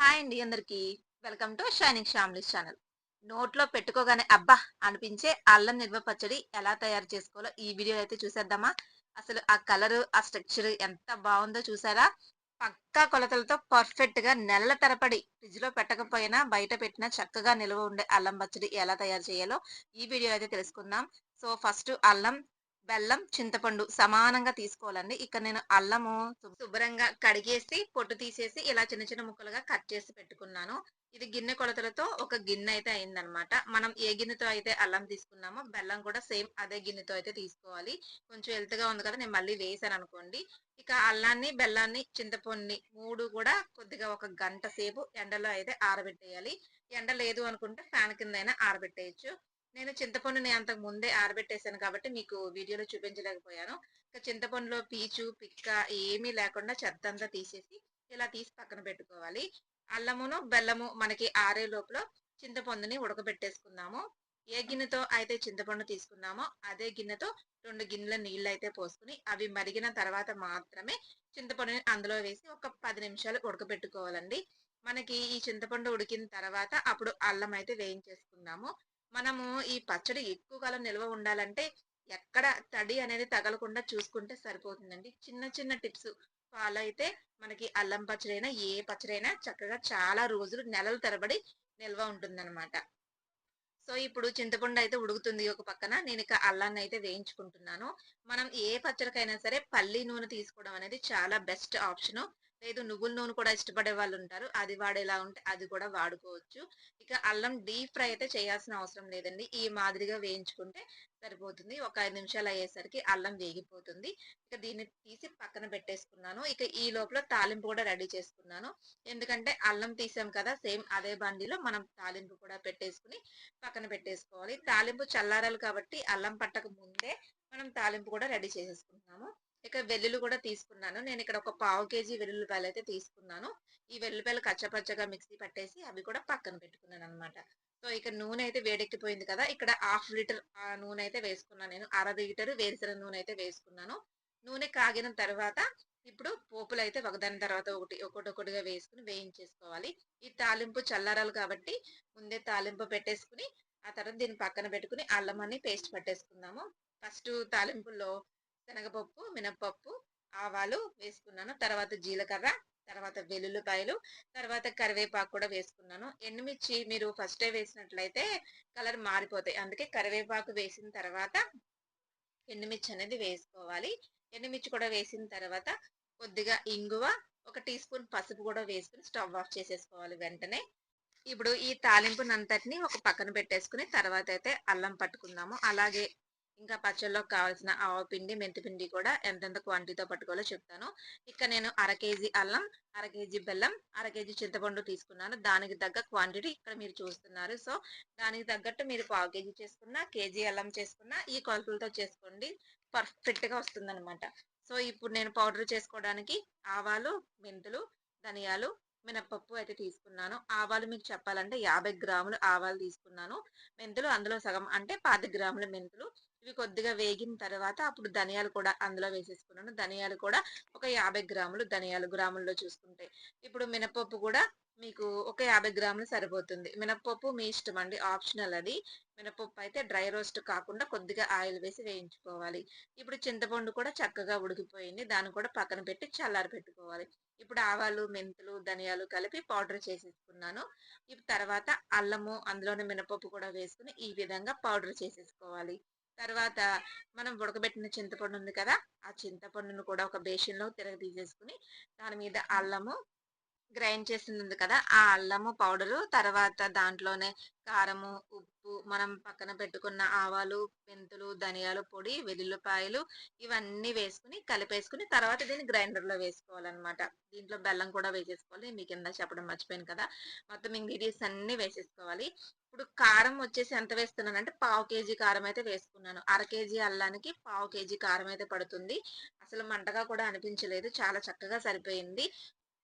Hi అండి అందరికి. Welcome to shining families channel. నోట్లో పెట్టుకోగానే అబ్బా అనిపించే అల్లం నిల్వ పచ్చడి ఎలా తయారు చేసుకోవాలో ఈ వీడియో అయితే చూసేద్దామా? అసలు ఆ కలర్ ఆ స్ట్రక్చర్ ఎంత బాగుందో చూసారా? పక్కా కొలతలతో పర్ఫెక్ట్గా నెలల తరపడి ఫ్రిడ్జ్లో పెట్టకపోయినా బయట పెట్టినా చక్కగా నిల్వ ఉండే అల్లం పచ్చడి ఎలా తయారు చేయాలో ఈ వీడియో అయితే తెలుసుకుందాం. సో ఫస్ట్ అల్లం బెల్లం చింతపండు సమానంగా తీసుకోవాలండి. ఇక్కడ నేను అల్లము శుభ్రంగా కడిగేసి పొట్టు తీసేసి ఇలా చిన్న చిన్న ముక్కలుగా కట్ చేసి పెట్టుకున్నాను. ఇది గిన్నె కొలతలతో ఒక గిన్నె అయితే అయిందనమాట మనం ఏ గిన్నెతో అయితే అల్లం తీసుకున్నామో బెల్లం కూడా సేమ్ అదే గిన్నెతో అయితే తీసుకోవాలి. కొంచెం హెల్త్గా ఉంది కదా నేను మళ్ళీ వేసాను అనుకోండి. ఇక అల్లాన్ని బెల్లాన్ని చింతపండుని మూడు కూడా కొద్దిగా ఒక గంట సేపు ఎండలో అయితే ఆరబెట్టేయాలి. ఎండ లేదు అనుకుంటే ఫ్యాన్ కింద అయినా ఆరబెట్టేయచ్చు. నేను చింతపండుని అంతకు ముందే ఆరబెట్టేశాను కాబట్టి మీకు వీడియోలో చూపించలేకపోయాను. చింతపండులో పీచు పిక్క ఏమీ లేకుండా చెత్త అంతా తీసేసి ఇలా తీసి పక్కన పెట్టుకోవాలి. అల్లమును బెల్లము మనకి ఆరే లోపల చింతపండుని ఉడకబెట్టేసుకుందాము. ఏ గిన్నెతో అయితే చింతపండు తీసుకున్నామో అదే గిన్నెతో రెండు గిన్నెల నీళ్ళు అయితే పోసుకుని అవి మరిగిన తర్వాత మాత్రమే చింతపండుని అందులో వేసి ఒక పది నిమిషాలు ఉడకబెట్టుకోవాలండి. మనకి ఈ చింతపండు ఉడికిన తర్వాత అప్పుడు అల్లం అయితే వేయించేసుకుందాము. మనము ఈ పచ్చడి ఎక్కువ కాలం నిల్వ ఉండాలంటే ఎక్కడ తడి అనేది తగలకుండా చూసుకుంటే సరిపోతుందండి. చిన్న చిన్న టిప్స్. ఫాలో అయితే మనకి అల్లం పచ్చడి అయినా ఏ పచ్చడి అయినా చక్కగా చాలా రోజులు నెలల తరబడి నిల్వ ఉంటుందన్నమాట. సో ఇప్పుడు చింతపండు అయితే ఉడుకుతుంది ఒక పక్కన. నేను ఇక అల్లాన్ని అయితే వేయించుకుంటున్నాను. మనం ఏ పచ్చడికైనా సరే పల్లి నూనె తీసుకోవడం అనేది చాలా బెస్ట్ ఆప్షన్. లేదు నువ్వుల నూనె కూడా ఇష్టపడే వాళ్ళు ఉంటారు. అది వాడేలా ఉంటే అది కూడా వాడుకోవచ్చు. ఇక అల్లం డీప్ ఫ్రై అయితే చేయాల్సిన అవసరం లేదండి. ఈ మాదిరిగా వేయించుకుంటే సరిపోతుంది. ఒక ఐదు నిమిషాలు అయ్యేసరికి అల్లం వేగిపోతుంది. ఇక దీన్ని తీసి పక్కన పెట్టేసుకున్నాను. ఇక ఈ లోపల తాలింపు కూడా రెడీ చేసుకున్నాను. ఎందుకంటే అల్లం తీసాం కదా సేమ్ అదే బండిలో మనం తాలింపు కూడా పెట్టేసుకుని పక్కన పెట్టేసుకోవాలి. తాలింపు చల్లారాలు కాబట్టి అల్లం పట్టక ముందే మనం తాలింపు కూడా రెడీ చేసేసుకుంటున్నాము. ఇక వెల్లుల్లి కూడా తీసుకున్నాను. నేను ఇక్కడ ఒక పావు కేజీ వెల్లుల్లిపాయలు అయితే తీసుకున్నాను. ఈ వెల్లుల్లిపాయలు కచ్చపచ్చగా మిక్సీ పట్టేసి అవి కూడా పక్కన పెట్టుకున్నాను అనమాట సో ఇక నూనె అయితే వేడెక్కిపోయింది కదా ఇక్కడ హాఫ్ లీటర్ ఆ నూనె అయితే వేసుకున్నాను నేను. అర లీటర్ వేరుశనగ నూనె అయితే వేసుకున్నాను. నూనె కాగిన తర్వాత ఇప్పుడు పోపులు అయితే ఒకదాని తర్వాత ఒకటి ఒకటి ఒకటిగా వేసుకుని వేయించేసుకోవాలి. ఈ తాలింపు చల్లారాలు కాబట్టి ముందే తాలింపు పెట్టేసుకుని ఆ తర్వాత దీన్ని పక్కన పెట్టుకుని అల్లం అని పేస్ట్ పట్టేసుకుందాము. ఫస్ట్ తాలింపుల్లో శనగపప్పు మినప్పప్పు ఆవాలు వేసుకున్నాను. తర్వాత జీలకర్ర తర్వాత వెల్లుల్లిపాయలు తర్వాత కరివేపాకు కూడా వేసుకున్నాను. ఎండుమిర్చి మీరు ఫస్ట్ వేసినట్లయితే కలర్ మారిపోతాయి. అందుకే కరివేపాకు వేసిన తర్వాత ఎండుమిర్చి అనేది వేసుకోవాలి. ఎండుమిర్చి కూడా వేసిన తర్వాత కొద్దిగా ఇంగువ ఒక టీ స్పూన్ పసుపు కూడా వేసుకుని స్టవ్ ఆఫ్ చేసేసుకోవాలి వెంటనే. ఇప్పుడు ఈ తాలింపునంతటిని ఒక పక్కన పెట్టేసుకుని తర్వాత అయితే అల్లం పట్టుకుందాము. అలాగే ఇంకా పచ్చళ్ళలో కావాల్సిన ఆవపిండి మెంతిపిండి కూడా ఎంతెంత క్వాంటిటీతో పట్టుకోవాలో చెప్తాను. ఇక్కడ నేను అర కేజీ అల్లం అర కేజీ బెల్లం అర కేజీ చింతపండు తీసుకున్నాను. దానికి తగ్గ క్వాంటిటీ ఇక్కడ మీరు చూస్తున్నారు. సో దానికి తగ్గట్టు మీరు పావు కేజీ చేసుకున్న కేజీ అల్లం చేసుకున్న ఈ కొలతలతో చేసుకోండి. పర్ఫెక్ట్గా సో ఇప్పుడు నేను పౌడర్ చేసుకోవడానికి ఆవాలు మెంతులు ధనియాలు మినప్పప్పు అయితే తీసుకున్నాను. ఆవాలు మీకు చెప్పాలంటే యాభై గ్రాములు ఆవాలు తీసుకున్నాను. మెంతులు అందులో సగం అంటే పాతి గ్రాముల మెంతులు. ఇవి కొద్దిగా వేగిన తర్వాత అప్పుడు ధనియాలు కూడా అందులో వేసేసుకున్నాను. ధనియాలు కూడా ఒక యాభై గ్రాములు ధనియాలు గ్రాముల్లో చూసుకుంటే. ఇప్పుడు మినపప్పు కూడా మీకు ఒక యాభై గ్రాములు సరిపోతుంది. మినపప్పు మీ ఇష్టం అండి. ఆప్షనల్ అది. మినపప్పు అయితే డ్రై రోస్ట్ కాకుండా కొద్దిగా ఆయిల్ వేసి వేయించుకోవాలి. ఇప్పుడు చింతపండు కూడా చక్కగా ఉడికిపోయింది. దాన్ని కూడా పక్కన పెట్టి చల్లారి పెట్టుకోవాలి. ఇప్పుడు ఆవాలు మెంతులు ధనియాలు కలిపి పౌడర్ చేసేసుకున్నాను. ఇప్పుడు తర్వాత అల్లము అందులోనే మినపప్పు కూడా వేసుకుని ఈ విధంగా పౌడర్ చేసేసుకోవాలి. తర్వాత మనం ఉడకబెట్టిన చింతపండు ఉంది కదా ఆ చింతపండును కూడా ఒక బేషన్లో తిరగ తీసేసుకుని దాని మీద అల్లము గ్రైండ్ చేసింది ఉంది కదా ఆ అల్లము పౌడరు తర్వాత దాంట్లోనే కారము ఉప్పు మనం పక్కన పెట్టుకున్న ఆవాలు మెంతులు ధనియాల పొడి వెల్లుల్లిపాయలు ఇవన్నీ వేసుకుని కలిపేసుకుని తర్వాత దీన్ని గ్రైండర్లో వేసుకోవాలన్నమాట. దీంట్లో బెల్లం కూడా వేసేసుకోవాలి. మీకు కింద చెప్పడం మర్చిపోయాను కదా. మొత్తం ఇంగ్రీడియంట్స్ అన్నీ వేసేసుకోవాలి. ఇప్పుడు కారం వచ్చేసి ఎంత వేస్తున్నాను అంటే పావు కేజీ కారం అయితే వేసుకున్నాను. అర కేజీ అల్లానికి పావు కేజీ కారం అయితే పడుతుంది. అసలు మంటగా కూడా అనిపించలేదు. చాలా చక్కగా సరిపోయింది.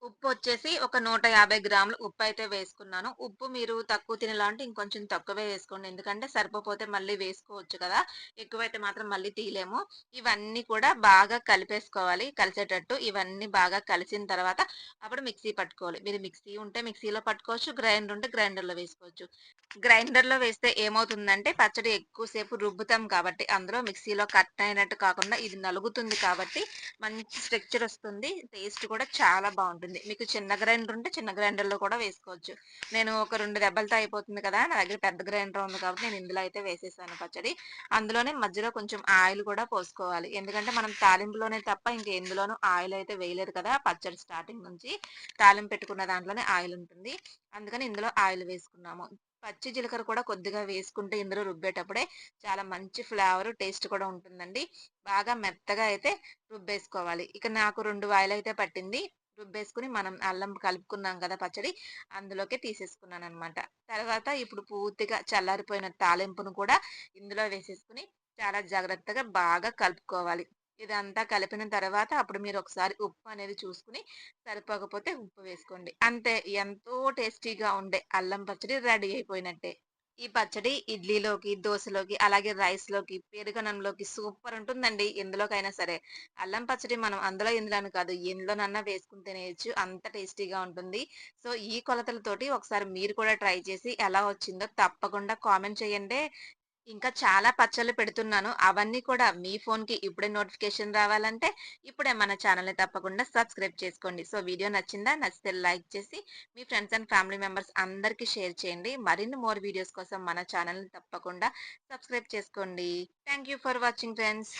ఉప్పు వచ్చేసి ఒక 150 గ్రాములు ఉప్పు అయితే వేసుకున్నాను. ఉప్పు మీరు తక్కువ తినాలంటే ఇంకొంచెం తక్కువే వేసుకోండి. ఎందుకంటే సరిపోతే మళ్ళీ వేసుకోవచ్చు కదా! ఎక్కువైతే మాత్రం మళ్ళీ తీయలేము. ఇవన్నీ కూడా బాగా కలిపేసుకోవాలి. కలిసేటట్టు ఇవన్నీ బాగా కలిసిన తర్వాత అప్పుడు మిక్సీ పట్టుకోవాలి. మీరు మిక్సీ ఉంటే మిక్సీలో పట్టుకోవచ్చు. గ్రైండర్ ఉంటే గ్రైండర్‌లో వేసుకోవచ్చు. గ్రైండర్‌లో వేస్తే ఏమవుతుందంటే పచ్చడి ఎక్కువసేపు రుబ్బుతాం కాబట్టి అందులో మిక్సీలో కట్ అయినట్టు కాకుండా ఇది నలుగుతుంది కాబట్టి మంచి స్ట్రక్చర్ వస్తుంది. టేస్ట్ కూడా చాలా బాగుంటుంది మీకు చిన్న గ్రైండర్ ఉంటే చిన్న గ్రైండర్‌లో కూడా వేసుకోవచ్చు. నేను ఒక రెండు దెబ్బలతో అయిపోతుంది కదా! నా దగ్గర పెద్ద గ్రైండర్ ఉంది కాబట్టి నేను ఇందులో అయితే వేసేసాను పచ్చడి. అందులోనే మధ్యలో కొంచెం ఆయిల్ కూడా పోసుకోవాలి. ఎందుకంటే మనం తాలింపులోనే తప్ప ఇంక ఎందులోనూ ఆయిల్ అయితే వేయలేదు కదా! పచ్చడి స్టార్టింగ్ నుంచి తాలింపు పెట్టుకున్న దాంట్లోనే ఆయిల్ ఉంటుంది. అందుకని ఇందులో ఆయిల్ వేసుకున్నాము. పచ్చి జీలకర్ర కూడా కొద్దిగా వేసుకుంటే ఇందులో రుబ్బేటప్పుడే చాలా మంచి ఫ్లేవర్, టేస్ట్ కూడా ఉంటుందండి. బాగా మెత్తగా అయితే రుబ్బేసుకోవాలి. ఇక నాకు రెండు వాయిలు అయితే పట్టింది. రుబ్బేసుకుని మనం అల్లం కలుపుకున్నాం కదా పచ్చడి, అందులోకి తీసేసుకున్నాను అనమాట తర్వాత ఇప్పుడు పూర్తిగా చల్లారిపోయిన తాలింపును కూడా ఇందులో వేసేసుకుని చాలా జాగ్రత్తగా బాగా కలుపుకోవాలి. ఇదంతా కలిపిన తర్వాత అప్పుడు మీరు ఒకసారి ఉప్పు అనేది చూసుకొని సరిపోకపోతే ఉప్పు వేసుకోండి. అంతే ఎంతో టేస్టీగా ఉండే అల్లం పచ్చడి రెడీ అయిపోయినట్టే. ఈ పచ్చడి ఇడ్లీలోకి, దోశలోకి అలాగే రైస్‌లోకి, పెరుగనంలోకి సూపర్ ఉంటుందండి. ఎందులోకైనా సరే. అల్లం పచ్చడి మనం అందులో, ఇందులో అని కాదు ఎందులోనన్నా వేసుకుని తినేయచ్చు అంత టేస్టీగా ఉంటుంది. సో, ఈ కొలతలతోటి ఒకసారి మీరు కూడా ట్రై చేసి ఎలా వచ్చిందో తప్పకుండా కామెంట్ చేయండి. ఇంకా చాలా పచ్చళ్ళు పెడుతున్నాను. అవన్నీ కూడా మీ ఫోన్‌కి ఇప్పుడే నోటిఫికేషన్ రావాలంటే ఇప్పుడే మన ఛానెల్‌ని తప్పకుండా సబ్స్క్రైబ్ చేసుకోండి. సో, వీడియో నచ్చిందా? నచ్చితే లైక్ చేసి మీ ఫ్రెండ్స్ అండ్ ఫ్యామిలీ మెంబర్స్ అందరికీ షేర్ చేయండి. మరిన్ని మోర్ వీడియోస్ కోసం మన ఛానెల్‌ని తప్పకుండా సబ్స్క్రైబ్ చేసుకోండి. Thank you for watching friends.